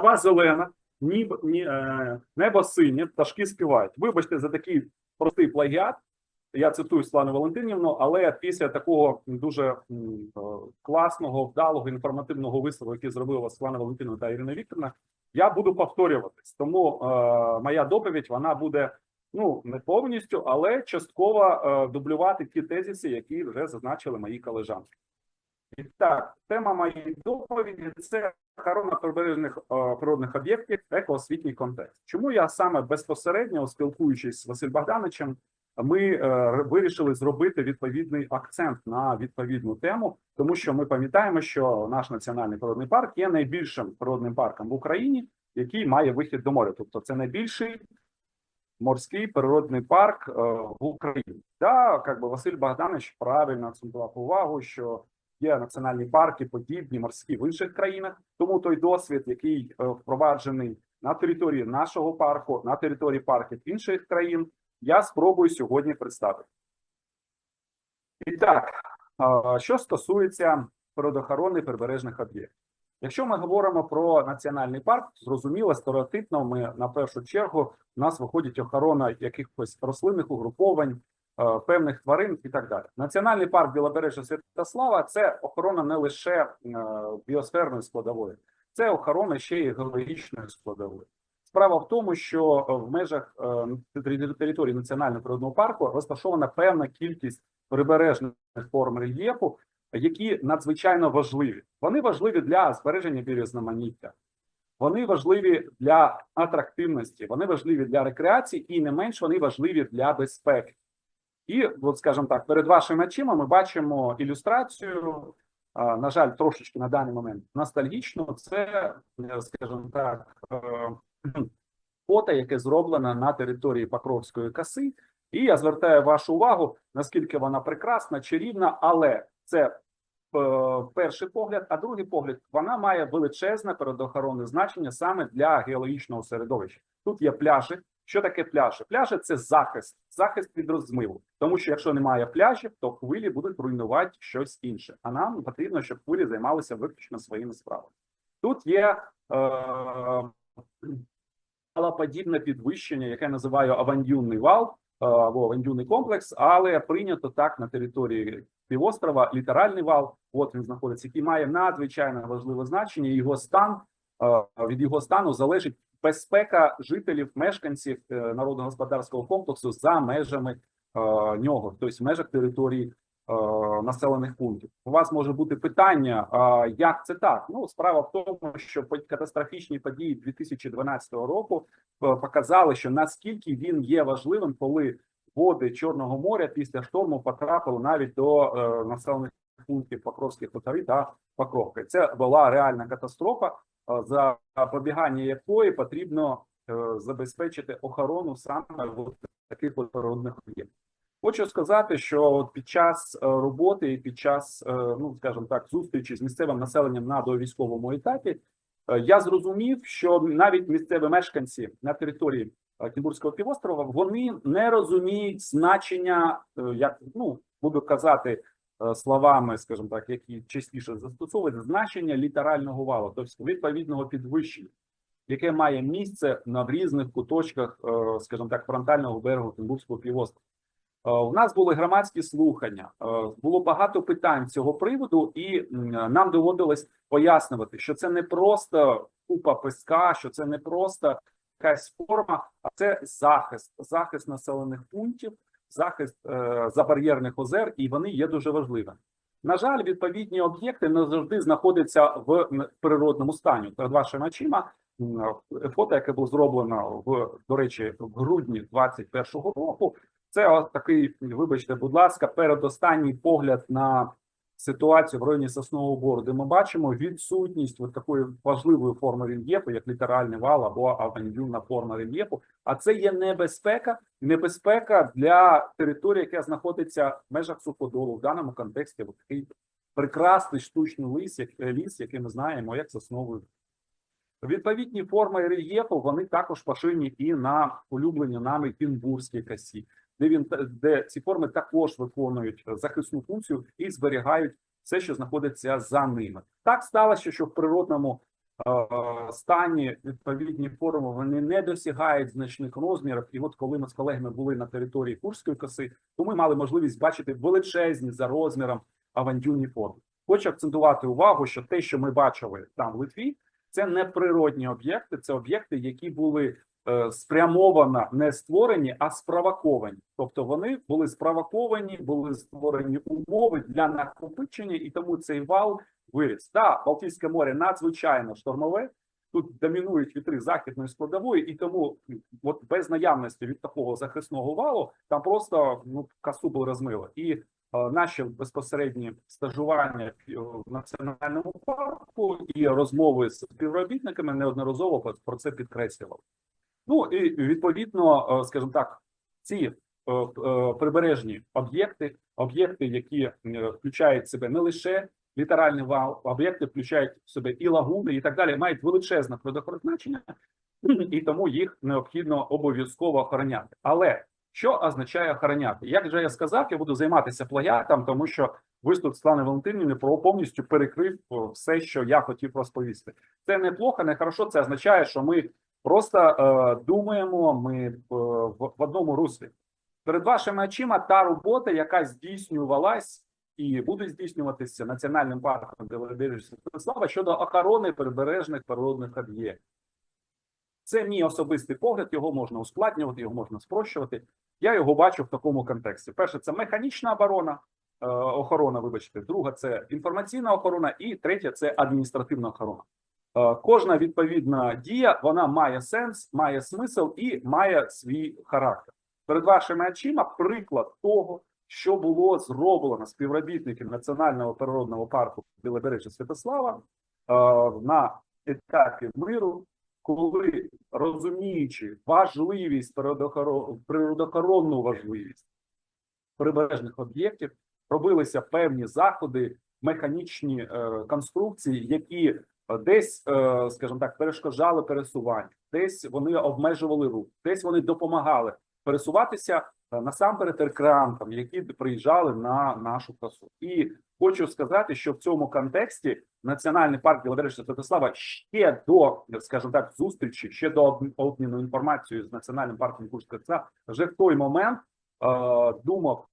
трава зелена, ні, ні, е, небо синє, пташки співають. Вибачте за такий простий плагіат. Я цитую Світлану Валентинівну, але після такого дуже е, класного, вдалого інформативного вислову, який зробила Світлана Валентинівна та Ірина Вікторівна, я буду повторюватись. Тому е, моя доповідь вона буде ну не повністю, але частково е, дублювати ті тезиси, які вже зазначили мої колежанки. І так, тема моєї доповіді це охорона прибережних е, природних об'єктів, екоосвітній контекст. Чому я саме безпосередньо спілкуючись з Василь Богдановичем, ми е, вирішили зробити відповідний акцент на відповідну тему, тому що ми пам'ятаємо, що наш національний природний парк є найбільшим природним парком в Україні, який має вихід до моря. Тобто, це найбільший морський природний парк е, в Україні. Да, як би Василь Богданович правильно акцентував увагу, що є національні парки, подібні морські в інших країнах. Тому той досвід, який е, впроваджений на території нашого парку, на території парків інших країн, я спробую сьогодні представити. І так, що стосується природоохорони прибережних об'єктів. Якщо ми говоримо про національний парк, зрозуміло, стереотипно ми на першу чергу у нас виходить охорона якихось рослинних угруповань, певних тварин і так далі. Національний парк Білобережжя Святослава це охорона не лише е, біосферної складової, це охорона ще й геологічної складової. Справа в тому, що е, в межах е, території національного природного парку розташована певна кількість прибережних форм рельєфу, які надзвичайно важливі. Вони важливі для збереження біорізноманіття, вони важливі для атрактивності, вони важливі для рекреації, і не менш вони важливі для безпеки. І, от, скажімо так, перед вашими очима ми бачимо ілюстрацію. На жаль, трошечки на даний момент ностальгічно. Це, е, скажімо так, е, фото, яке зроблено на території Покровської коси. І я звертаю вашу увагу, наскільки вона прекрасна, чарівна, але це е, перший погляд, а другий погляд, вона має величезне передохоронне значення саме для геологічного середовища. Тут є пляжі. Що таке пляжі? Пляжі це захист, захист від розмиву. Тому що якщо немає пляжів, то хвилі будуть руйнувати щось інше. А нам потрібно, щоб хвилі займалися виключно своїми справами. Тут є е, подібне підвищення, яке я називаю авандюнний вал е, або авандюнний комплекс, але прийнято так на території півострова літеральний вал. От він знаходиться, який має надзвичайно важливе значення. Його стан е, від його стану залежить безпека жителів, мешканців е, народно-господарського комплексу за межами е, нього, тобто в межах території е, населених пунктів. У вас може бути питання, як це так? Ну, справа в тому, що катастрофічні події 2012 року показали, що наскільки він є важливим, коли води Чорного моря після шторму потрапили навіть до населених пунктів Покровських хуторів та Покровки. Це була реальна катастрофа, за запобігання якої потрібно е, забезпечити охорону саме в таких от природних об'єктів. Хочу сказати, що під час е, роботи і під час, е, ну скажімо так, зустрічі з місцевим населенням на довійськовому етапі, е, я зрозумів, що навіть місцеві мешканці на території е, Кінбурзького півострова вони не розуміють значення, е, як ну буду казати е, словами, скажімо так, які частіше застосовують значення літерального валу, тобто відповідного підвищення, яке має місце на в різних куточках, е, скажімо так, фронтального берегу Кінбурзького півострова. Е, У нас були громадські слухання, е, було багато питань цього приводу, і нам доводилось пояснювати, що це не просто купа песка, що це не просто якась форма, а це захист, захист населених пунктів, захист е, забар'єрних озер, і вони є дуже важливими. На жаль, відповідні об'єкти не завжди знаходяться в природному стані. Перед вашими очима фото, яке було зроблено в до речі, в грудні 2021 року. Це такий, вибачте, будь ласка, передостанній погляд на ситуацію в районі Соснового Бору, де ми бачимо відсутність от такої важливої форми рельєфу, як літеральний вал або авандюрна форма рельєфу. А це є небезпека, небезпека для території, яка знаходиться в межах суходолу. В даному контексті от такий прекрасний штучний ліс, як ліс, який ми знаємо, як сосновий Відповідні форми рельєфу вони також поширені і на улюблені нами Кінбурзькій косі, де він де ці форми також виконують захисну функцію і зберігають все, що знаходиться за ними. Так сталося, що в природному е, стані відповідні форми вони не досягають значних розмірів. І от коли ми з колегами були на території Курської коси, то ми мали можливість бачити величезні за розміром авантюрні форми. Хочу акцентувати увагу, що те, що ми бачили там в Литві, це не природні об'єкти, це об'єкти, які були е, спрямовано не створені, а спровоковані. Тобто вони були спровоковані, були створені умови для накопичення, і тому цей вал виріс. Так, Балтійське море надзвичайно штормове. Тут домінують вітри західної складової, і тому от без наявності від такого захисного валу там просто ну касу розмило. І е, наші безпосередні стажування в національному парку і розмови з співробітниками неодноразово про- це підкреслювали. Ну і відповідно, е, скажімо так, ці е, е, прибережні об'єкти, об'єкти, які е, включають в себе не лише літеральний вал, об'єкти включають в себе і лагуни, і так далі, мають величезне природоохоронне і тому їх необхідно обов'язково охороняти. Але що означає охороняти? Як вже я сказав, я буду займатися плагіатом, тому що виступ Світлани Валентинівни про повністю перекрив все, що я хотів розповісти. Це не плохо, не хорошо. Це означає, що ми просто е, думаємо, ми е, в, в одному руслі. Перед вашими очима та робота, яка здійснювалась і буде здійснюватися національним парком Святослава щодо охорони прибережних природних об'єктів. Це мій особистий погляд, його можна ускладнювати, його можна спрощувати. Я його бачу в такому контексті. Перше, це механічна оборона, е, охорона, вибачте. Друга це інформаційна охорона, і третя це адміністративна охорона. Е, Кожна відповідна дія вона має сенс, має смисл і має свій характер. Перед вашими очима приклад того, що було зроблено співробітниками Національного природного парку Білобережжя Святослава е, на етапі миру, коли розуміючи важливість природоохоро- природоохоронну важливість прибережних об'єктів, робилися певні заходи, механічні е, конструкції, які десь, е, скажімо так, перешкоджали пересуванню, десь вони обмежували рух, десь вони допомагали пересуватися насамперед рекреантам, які приїжджали на нашу красу. І хочу сказати, що в цьому контексті Національний парк Білобережжя Святослава ще до, скажімо так, зустрічі, ще до об- обміну інформацією з національним парком Курська Коса, вже в той момент е, думав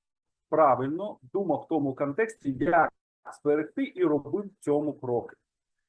правильно, думав в тому контексті, як зберегти і робив в цьому кроки.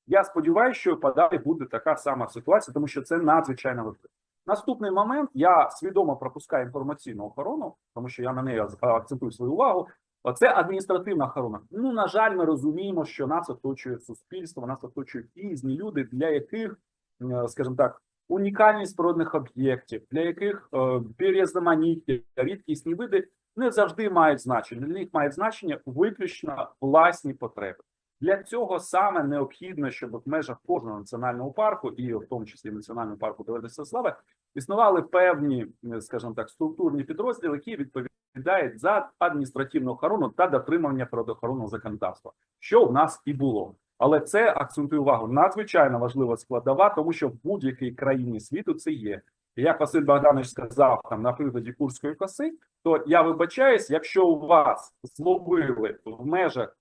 Я сподіваюся, що подалі буде така сама ситуація, тому що це надзвичайно важливо. Наступний момент я свідомо пропускаю інформаційну охорону, тому що я на неї акцентую свою увагу. Це адміністративна охорона. Ну на жаль, ми розуміємо, що нас оточує суспільство, нас оточують різні люди, для яких, е, скажімо так, унікальність природних об'єктів, для яких е, бір'язноманіття, рідкісні види не завжди мають значення. Для них мають значення виключно власні потреби. Для цього саме необхідно, щоб в межах кожного національного парку, і в тому числі національного парку Білорусі Слави, існували певні, е, скажімо так, структурні підрозділи, які відповідають за адміністративну охорону та дотримання природоохоронного законодавства, що в нас і було. Але це акцентую увагу надзвичайно важлива складова, тому що в будь-якій країні світу це є. Як Василь Богданович сказав там на прикладі Курської коси, то я вибачаюсь, якщо у вас зловили в межах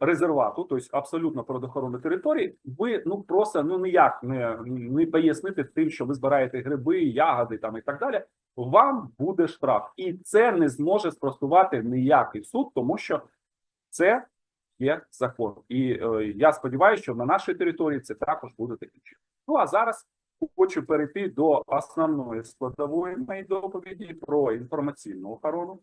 резервату, тобто абсолютно природоохоронної території, ви ну просто ну ніяк не, не поясните тим, що ви збираєте гриби, ягоди там і так далі. Вам буде штраф, і це не зможе спростувати ніякий суд, тому що це є закон. І е, я сподіваюся, що на нашій території це також буде таким чином. Ну а зараз хочу перейти до основної складової моєї доповіді про інформаційну охорону.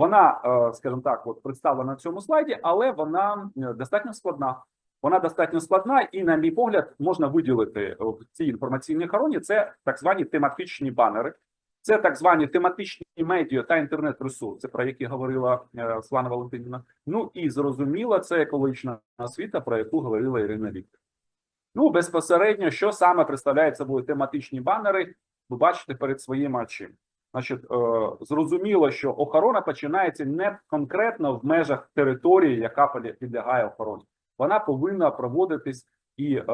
Вона, е, скажімо так, от представлена на цьому слайді, але вона е, достатньо складна. Вона достатньо складна, і, на мій погляд, можна виділити в цій інформаційній охороні це так звані тематичні банери. Це так звані тематичні медіа та інтернет-ресурси, про які говорила е, Свана Валентинівна. Ну і зрозуміло, це екологічна освіта, про яку говорила Ірина Вікторівна. Ну, безпосередньо, що саме представляють собою тематичні банери, ви бачите перед своїми очима. Значить, е, зрозуміло, що охорона починається не конкретно в межах території, яка підлягає охороні. Вона повинна проводитись, і е,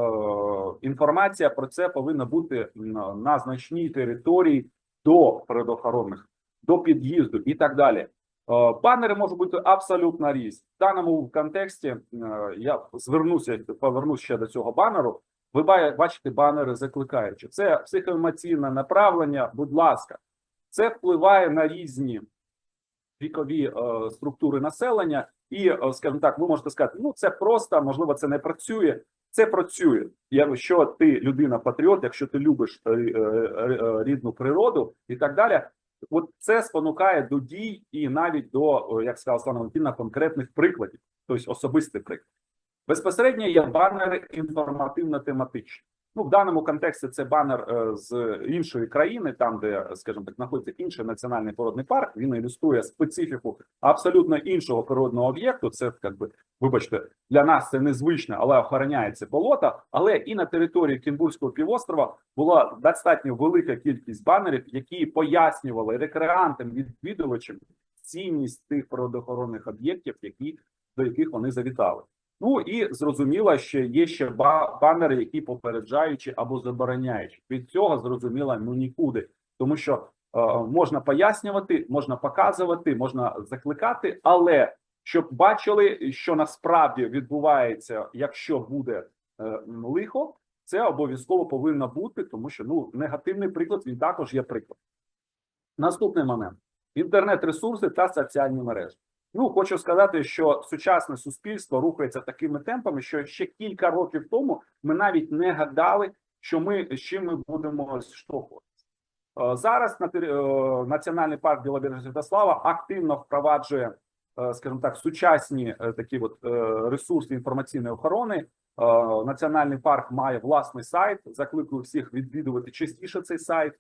інформація про це повинна бути на, на значній території до природоохоронних, до під'їзду і так далі. Е, Банери можуть бути абсолютно різні. В даному контексті е, я звернуся, повернусь ще до цього банеру. Ви бачите банери закликаючи. Це психоемоційне направлення, будь ласка, це впливає на різні вікові е, структури населення, і, е, скажімо так, ви можете сказати, ну це просто, можливо, це не працює. Це працює. Якщо ти людина патріот, якщо ти любиш е, рідну природу і так далі, от це спонукає до дій і навіть до, як сказала Слава Валентина, конкретних прикладів, тобто особистий приклад. Безпосередньо є банери інформативно-тематичні. Ну, в даному контексті це банер е, з іншої країни, там, де, скажімо так, знаходиться інший національний природний парк. Він ілюструє специфіку абсолютно іншого природного об'єкту. Це як би, вибачте, для нас це незвично, але охороняється болото. Але і на території Кінбурзького півострова була достатньо велика кількість банерів, які пояснювали рекреантам, відвідувачам цінність тих природоохоронних об'єктів, які до яких вони завітали. Ну і зрозуміло, що є ще ба- банери, які попереджаючи або забороняючи. Від цього зрозуміло ну нікуди, тому що е, можна пояснювати, можна показувати, можна закликати, але щоб бачили, що насправді відбувається, якщо буде е, лихо, це обов'язково повинно бути, тому що ну негативний приклад він також є приклад. Наступний момент: інтернет-ресурси та соціальні мережі. Ну, хочу сказати, що сучасне суспільство рухається такими темпами, що ще кілька років тому ми навіть не гадали, що ми з чим ми будемо штовхуватися. Е, Зараз е, Національний парк Білобережна Святослава активно впроваджує, е, скажімо так, сучасні такі от ресурси інформаційної охорони. Національний парк має власний сайт. Закликаю всіх відвідувати частіше цей сайт.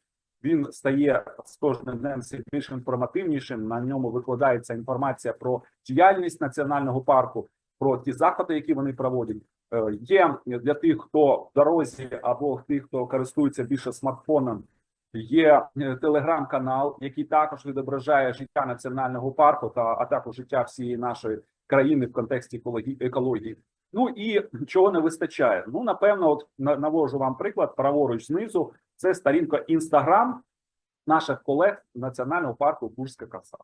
Він стає з кожним днем все більш інформативнішим. На ньому викладається інформація про діяльність національного парку, про ті заходи, які вони проводять. Е, Є для тих, хто в дорозі або тих, хто користується більше смартфоном. Є е, телеграм-канал, який також відображає життя національного парку та а також життя всієї нашої країни в контексті екології. екології. Ну і чого не вистачає? Ну напевно, от навожу вам приклад праворуч знизу. Це сторінка Інстаграм наших колег Національного парку Курська краса.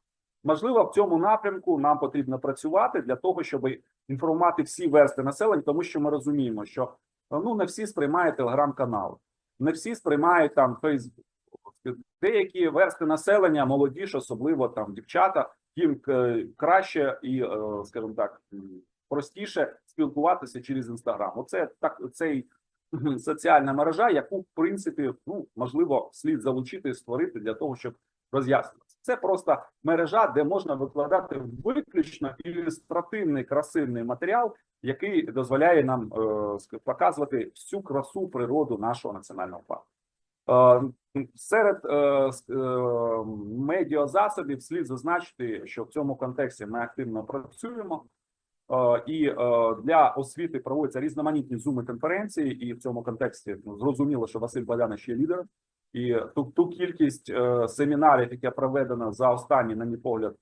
Можливо, в цьому напрямку нам потрібно працювати для того, щоб інформувати всі версти населення, тому що ми розуміємо, що ну не всі сприймають телеграм-канал, не всі сприймають там Фейсбук. Деякі версти населення, молодіж, особливо там дівчата, їм е, краще і, е, скажімо так, простіше спілкуватися через інстаграм. Оце так цей. Соціальна мережа, яку в принципі ну можливо слід залучити і створити для того, щоб роз'яснюватися. Це просто мережа, де можна викладати виключно ілюстративний красивний матеріал, який дозволяє нам е, показувати всю красу природу нашого національного парку. Е, Серед е, е, медіазасобів слід зазначити, що в цьому контексті ми активно працюємо. Е, І е, для освіти проводяться різноманітні зуми конференції, і в цьому контексті ну, зрозуміло, що Василь Балянович є лідером. І ту, ту кількість е, семінарів, яке проведено за останні, на мій погляд,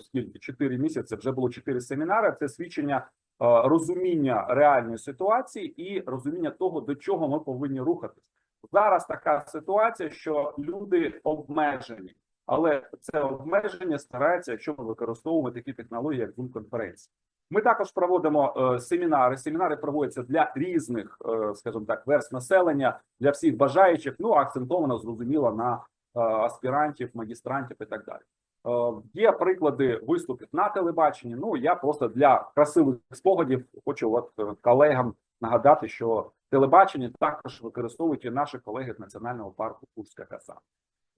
скільки 4 місяці, вже було 4 семінари. Це свідчення розуміння реальної ситуації і розуміння того, до чого ми повинні рухатись. Зараз така ситуація, що люди обмежені, але це обмеження стараються, якщо ми використовуємо такі технології, як Zoom конференції. Ми також проводимо е, семінари. Семінари проводяться для різних, е, скажімо так, верст населення, для всіх бажаючих. Ну акцентовано зрозуміло на е, аспірантів, магістрантів і так далі. Е, є приклади виступів на телебаченні. Ну я просто для красивих спогадів хочу от е, колегам нагадати, що телебачення також використовують і наші колеги з національного парку Курська коса.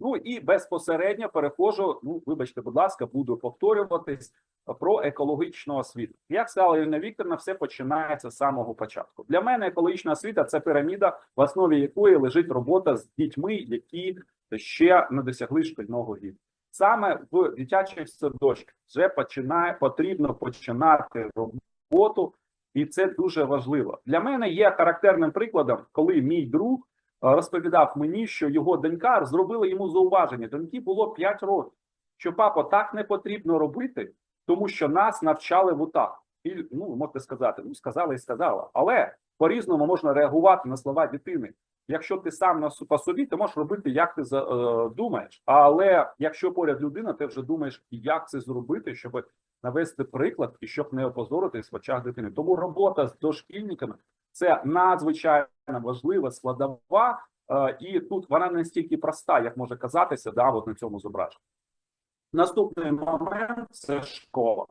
Ну і безпосередньо переходжу. Ну, вибачте, будь ласка, буду повторюватись про екологічну освіту. Як сказала Ірина Вікторовна, все починається з самого початку. Для мене екологічна освіта це піраміда, в основі якої лежить робота з дітьми, які ще не досягли шкільного рівня. Саме в дитячих садочках вже починає потрібно починати роботу, і це дуже важливо. Для мене є характерним прикладом, коли мій друг е, розповідав мені, що його донька зробила йому зауваження. Доньки було 5 років. Що папа так не потрібно робити, тому що нас навчали в УТА. І ну можете сказати, ну сказала і сказала, але по-різному можна реагувати на слова дитини. Якщо ти сам на по собі, ти можеш робити, як ти е, думаєш. Але якщо поряд людина, ти вже думаєш, як це зробити, щоб навести приклад і щоб не опозоритись в очах дитини. Тому робота з дошкільниками Це надзвичайно важлива складова, е, і тут вона не настільки проста, як може казатися, да, от на цьому зображенні. Наступний момент це школа.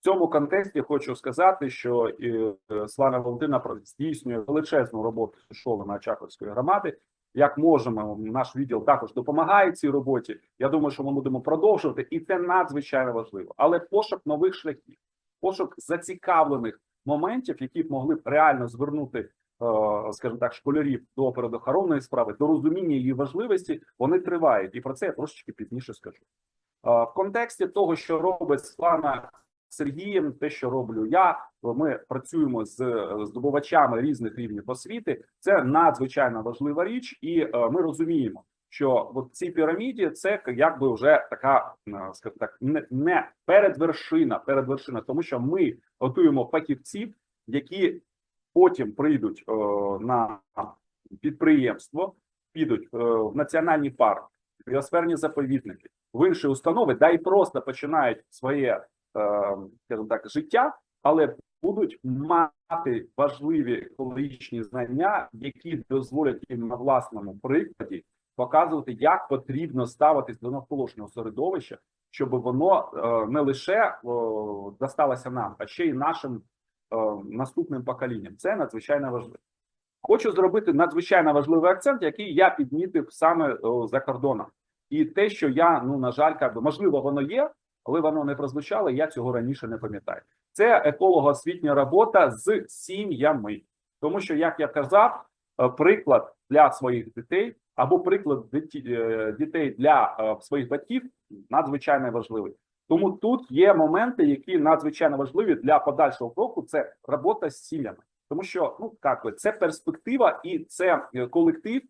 В цьому контексті хочу сказати, що е, Слава Валентина здійснює величезну роботу з школами Очаковської громади. Як можемо, наш відділ також допомагає цій роботі. Я думаю, що ми будемо продовжувати, і це надзвичайно важливо. Але пошук нових шляхів, пошук зацікавлених моментів, які б могли б реально звернути, е, скажімо так, школярів до передохоронної справи, до розуміння її важливості, вони тривають. І про це я трошечки пізніше скажу. Е, В контексті того, що робить Слана Сергієм, те, що роблю я, ми працюємо з здобувачами різних рівнів освіти. Це надзвичайно важлива річ, і е, ми розуміємо, що в цій піраміді це якби вже така, е, скажімо так, не, не передвершина, передвершина, тому що ми готуємо фахівців, які потім прийдуть е, на підприємство, підуть е, в національні парки, біосферні заповідники, в інші установи, да і просто починають своє, е, скажімо так, життя, але будуть мати важливі екологічні знання, які дозволять їм на власному прикладі показувати, як потрібно ставитись до навколишнього середовища, щоб воно е, не лише досталося нам, а ще й нашим е, наступним поколінням. Це надзвичайно важливо. Хочу зробити надзвичайно важливий акцент, який я підмітив саме за кордоном, і те, що я ну на жаль, як би можливо, воно є, але воно не прозвучало. Я цього раніше не пам'ятаю. Це еколого-освітня робота з сім'ями, тому що, як я казав, е, приклад для своїх дітей або приклад е, дітей для е, своїх батьків надзвичайно важливий. Тому тут є моменти, які надзвичайно важливі для подальшого кроку. Це робота з сім'ями, тому що ну як це перспектива і це е, колектив,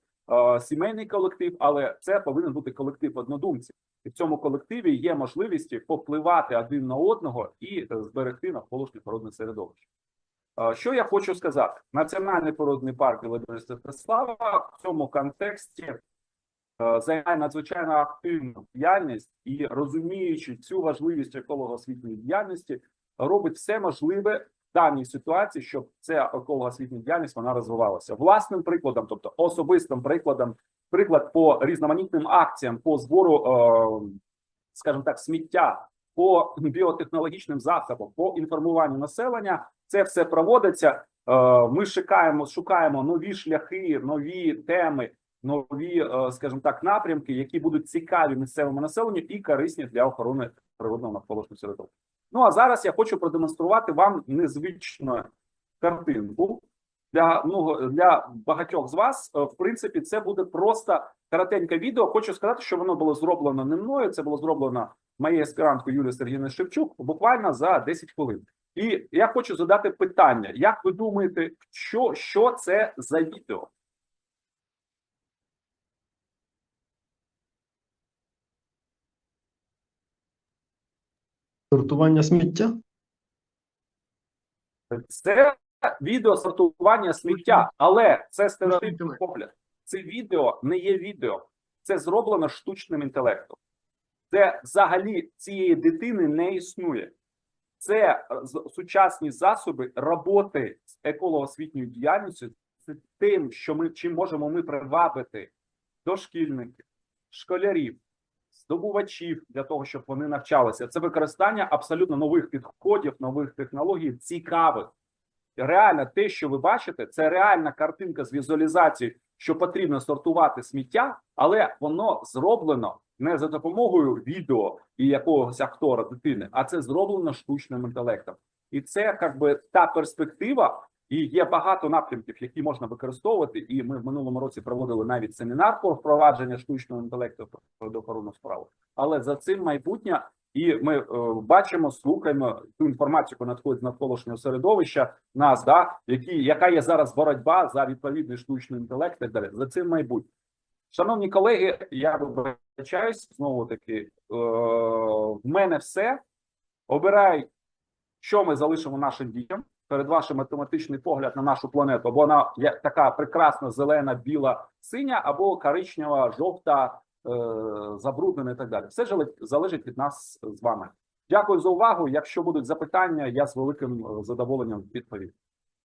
сімейний колектив, але це повинен бути колектив однодумців. І в цьому колективі є можливості попливати один на одного і зберегти навколишнє природне середовище. Що я хочу сказати? Національний природний парк Слава в цьому контексті е, займає надзвичайно активну діяльність і розуміючи цю важливість еколого-освітньої діяльності, робить все можливе в даній ситуації, щоб ця еколого-освітня діяльність вона розвивалася власним прикладом, тобто особистим прикладом, приклад по різноманітним акціям по збору, е, скажімо так, сміття. По біотехнологічним засобам, по інформуванню населення, це все проводиться. Е, Ми шукаємо, шукаємо нові шляхи, нові теми, нові, е, скажімо так, напрямки, які будуть цікаві місцевому населенню і корисні для охорони природного навколишнього середовища. Ну а зараз я хочу продемонструвати вам незвичну картинку. Для ну для багатьох з вас, е, в принципі, це буде просто коротеньке відео. Хочу сказати, що воно було зроблено не мною. Це було зроблено моєю аспіранткою Юлією Сергійовною Шевчук буквально за 10 хвилин. І я хочу задати питання: як ви думаєте, що, що це за відео? Сортування сміття? Це відео сортування сміття, але це стереотипний погляд. Це відео не є відео, це зроблено штучним інтелектом. Це взагалі цієї дитини не існує. Це е, сучасні засоби роботи з еколого-освітньою діяльністю, це тим, що ми чим можемо ми привабити дошкільників, школярів, здобувачів для того, щоб вони навчалися. Це використання абсолютно нових підходів, нових технологій, цікавих. Реально, те, що ви бачите, це реальна картинка з візуалізацією, що потрібно сортувати сміття, але воно зроблено не за допомогою відео і якогось актора дитини, а це зроблено штучним інтелектом. І це як би та перспектива, і є багато напрямків, які можна використовувати. І ми в минулому році проводили навіть семінар про впровадження штучного інтелекту в охорону справу. Але за цим майбутнє, і ми е, бачимо, слухаємо ту інформацію, яка надходить з навколишнього середовища, нас, да, які, яка є зараз боротьба за відповідний штучний інтелект, і так далі. За цим майбутнє. Шановні колеги, я вибачаюсь знову таки. Е, в мене все. Обирай, що ми залишимо нашим дітям. Перед вашим математичний погляд на нашу планету, або вона є така прекрасна зелена, біла, синя, або коричнева, жовта, е, забруднена і так далі. Все жали- залежить від нас з вами. Дякую за увагу. Якщо будуть запитання, я з великим е, задоволенням відповім.